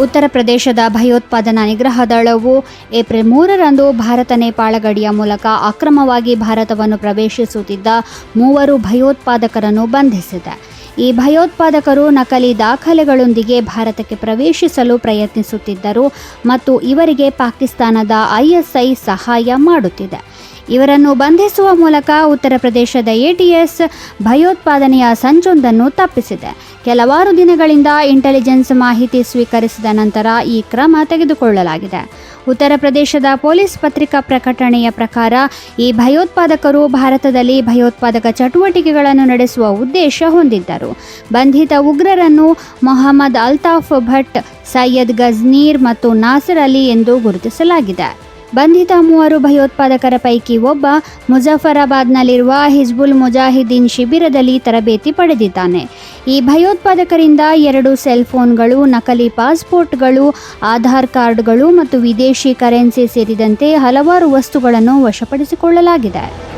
ಉತ್ತರ ಪ್ರದೇಶದ ಭಯೋತ್ಪಾದನಾ ನಿಗ್ರಹ ದಳವು ಏಪ್ರಿಲ್ ಮೂರರಂದು ಭಾರತ ನೇಪಾಳ ಗಡಿಯ ಮೂಲಕ ಅಕ್ರಮವಾಗಿ ಭಾರತವನ್ನು ಪ್ರವೇಶಿಸುತ್ತಿದ್ದ ಮೂವರು ಭಯೋತ್ಪಾದಕರನ್ನು ಬಂಧಿಸಿದೆ. ಈ ಭಯೋತ್ಪಾದಕರು ನಕಲಿ ದಾಖಲೆಗಳೊಂದಿಗೆ ಭಾರತಕ್ಕೆ ಪ್ರವೇಶಿಸಲು ಪ್ರಯತ್ನಿಸುತ್ತಿದ್ದರು ಮತ್ತು ಇವರಿಗೆ ಪಾಕಿಸ್ತಾನದ ಐಎಸ್ಐ ಸಹಾಯ ಮಾಡುತ್ತಿದೆ. ಇವರನ್ನು ಬಂಧಿಸುವ ಮೂಲಕ ಉತ್ತರ ಪ್ರದೇಶದ ಎಟಿಎಸ್ ಭಯೋತ್ಪಾದನೆಯ ಸಂಚೊಂದನ್ನು ತಪ್ಪಿಸಿದೆ. ಕೆಲವಾರು ದಿನಗಳಿಂದ ಇಂಟೆಲಿಜೆನ್ಸ್ ಮಾಹಿತಿ ಸ್ವೀಕರಿಸಿದ ನಂತರ ಈ ಕ್ರಮ ತೆಗೆದುಕೊಳ್ಳಲಾಗಿದೆ. ಉತ್ತರ ಪ್ರದೇಶದ ಪೊಲೀಸ್ ಪತ್ರಿಕಾ ಪ್ರಕಟಣೆಯ ಪ್ರಕಾರ, ಈ ಭಯೋತ್ಪಾದಕರು ಭಾರತದಲ್ಲಿ ಭಯೋತ್ಪಾದಕ ಚಟುವಟಿಕೆಗಳನ್ನು ನಡೆಸುವ ಉದ್ದೇಶ ಹೊಂದಿದ್ದರು. ಬಂಧಿತ ಉಗ್ರರನ್ನು ಮೊಹಮ್ಮದ್ ಅಲ್ತಾಫ್ ಭಟ್, ಸೈಯದ್ ಗಜ್ನೀರ್ ಮತ್ತು ನಾಸರ್ ಅಲಿ ಎಂದು ಗುರುತಿಸಲಾಗಿದೆ. ಬಂಧಿತ ಮೂವರು ಭಯೋತ್ಪಾದಕರ ಪೈಕಿ ಒಬ್ಬ ಮುಜಫರಾಬಾದ್ನಲ್ಲಿರುವ ಹಿಜ್ಬುಲ್ ಮುಜಾಹಿದ್ದೀನ್ ಶಿಬಿರದಲ್ಲಿ ತರಬೇತಿ ಪಡೆದಿದ್ದಾನೆ. ಈ ಭಯೋತ್ಪಾದಕರಿಂದ ಎರಡು ಸೆಲ್ ಫೋನ್ಗಳು ನಕಲಿ ಪಾಸ್ಪೋರ್ಟ್ಗಳು, ಆಧಾರ್ ಕಾರ್ಡ್ಗಳು ಮತ್ತು ವಿದೇಶಿ ಕರೆನ್ಸಿ ಸೇರಿದಂತೆ ಹಲವಾರು ವಸ್ತುಗಳನ್ನು ವಶಪಡಿಸಿಕೊಳ್ಳಲಾಗಿದೆ.